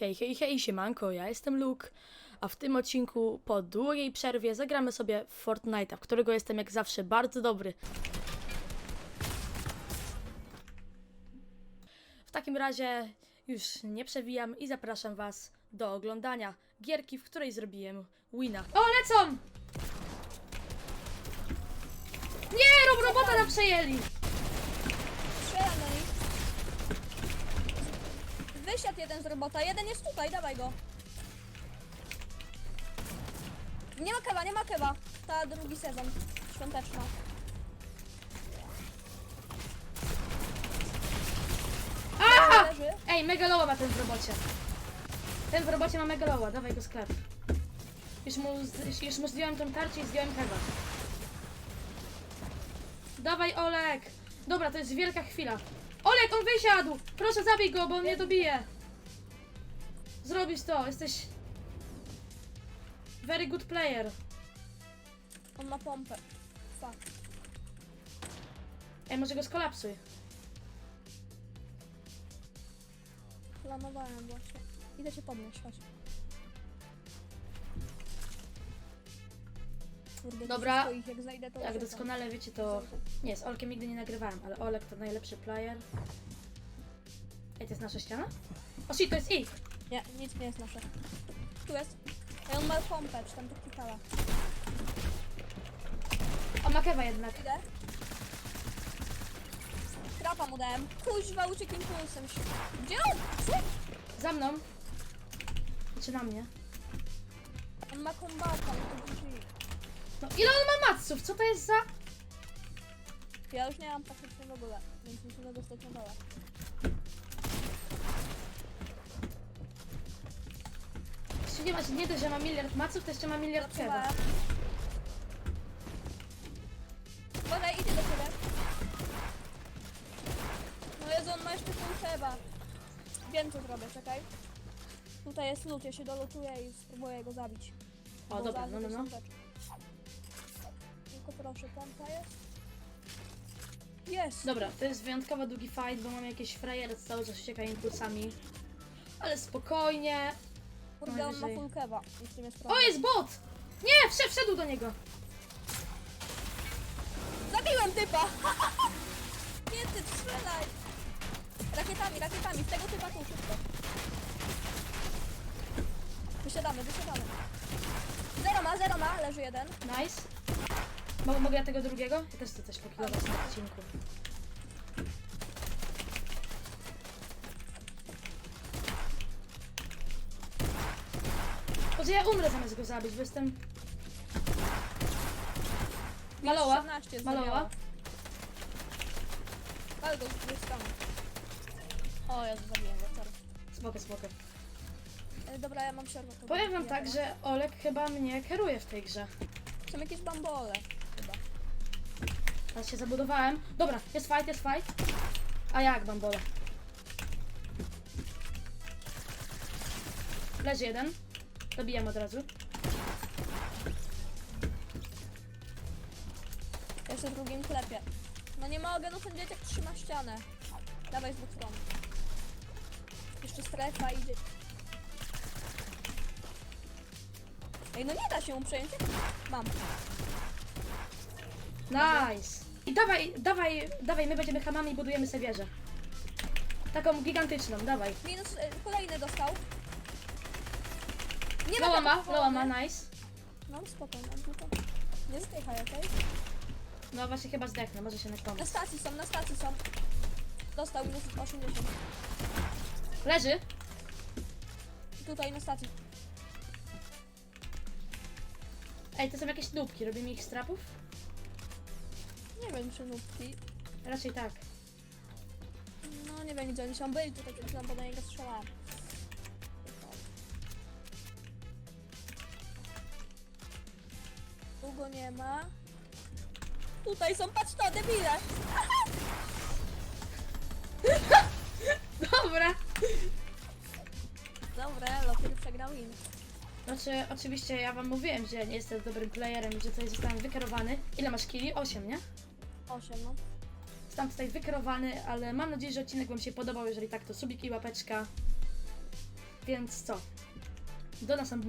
Hej, hej, hej, siemanko, ja jestem Luke, a w tym odcinku po długiej przerwie zagramy sobie Fortnite'a, w którego jestem jak zawsze bardzo dobry. W takim razie już nie przewijam i zapraszam was do oglądania gierki, w której zrobiłem wina. O, lecą! Nie, rob robota nam przejęli! Strzelam na nich. Wysiadł jeden z robota, jeden jest tutaj, dawaj go. Nie ma kewa, nie ma kewa. Ta drugi sezon świąteczna. A! Leży. Ej, megaloła ma ten w robocie. Ten w robocie ma megaloła, dawaj go sklep. Już mu, z- już mu zdjąłem tą tarczę i zdjąłem chyba. Dawaj Olek! Dobra, to jest wielka chwila. Olek, on wysiadł! Proszę zabij go, bo on mnie dobije. Zrobisz to, jesteś... Very good player. On ma pompę. Fuck. Ej, może go skolapsuj. Planowałem właśnie. Idę cię podnieść, chodź. Kurde, Dobra. Jak to Jak uciekam. doskonale wiecie, to... Nie, z Olkiem nigdy nie nagrywałem, ale Olek to najlepszy player. Ej, to jest nasza ściana? O shit, to jest ich! Nie, nic nie jest nasze. Tu jest. Ej, on ma pompę, czy tam taktikala. O, Makewa jednak. Idę. Trapa mu dałem. Kuźwa, uciekł impulsem. Gdzie on? Co? Za mną. Czy na mnie? On ma kombata, no to GG. No ile on ma maców? Co to jest za... Ja już nie mam praktycznie w ogóle, więc musimy dostać na dole. Jeszcze nie, ma, nie dość, że ma miliard maców, to jeszcze ma miliard. Zatrzymałem. Uważaj, idzie do ciebie. No Jezu, on ma jeszcze pół chyba. Wiem co zrobię, czekaj. Tutaj jest lód, ja się dolotuję i spróbuję go zabić. O, Bo dobra, no, no, no. rzeczy. Tylko proszę, pompa jest? Jest! Dobra, to jest wyjątkowo długi fight, bo mam jakieś frajery, cały czas ucieka impulsami. Ale spokojnie. Kurde, on ma najwyżej. full kewa, jeśli mnie O, jest bot! Nie, wszedł, wszedł do niego. Zabiłem typa! Nie ty, strzelaj! Rakietami, rakietami, z tego typa tu szybko. Wysiadamy, wysiadamy. Zero ma, zero ma, leży jeden. Nice. Mo mogę ja tego drugiego? Ja też chcę coś pokilować na odcinku. Ja umrę zamiast go zabić, bo jestem... Maloła, 14 maloła. Ale go. O, ja zabiłem go, sorry. Spoko, spoko. E, Dobra, ja mam przerwę. to Powiem wam nie tak, że Olek chyba mnie kieruje w tej grze. Są jakieś bambole chyba. Teraz się zabudowałem. Dobra, jest fight, jest fight. A jak bambole? Leży jeden. Dobijam od razu. Jeszcze drugim klepie. No nie mogę, no ten dzieciak trzyma ścianę. Dawaj z dwóch stron. Jeszcze strefa idzie. Ej, no nie da się mu przejąć. Mam. Nice. I dawaj, dawaj, dawaj, my będziemy hamami i budujemy sobie wieżę. Taką gigantyczną, dawaj. Minus, e, kolejny dostał. Nie Loła ma, loła ma, nice. No spoko, mam tylko. Nie zdychaj, okej? No właśnie chyba zdechnę, może się na stacji są, na stacji są. Dostał minus 80. Leży. Tutaj na stacji. Ej, to są jakieś nubki, robimy ich z trapów? Nie wiem, czy nubki. Raczej tak. No nie wiem, gdzie oni są byli, tutaj przed chwilą bo do niego strzelałem. Długo nie ma. Tutaj są, patrz to, debile! Dobra. Dobra, Lokier przegrał win. Znaczy, oczywiście ja wam mówiłem, że nie jestem dobrym playerem i że tutaj zostałem wykierowany. Ile masz kili? 8, nie? 8, no. Zostałem tutaj wykierowany, ale mam nadzieję, że odcinek wam się podobał. Jeżeli tak, to subik i łapeczka. Więc co? Do następnego.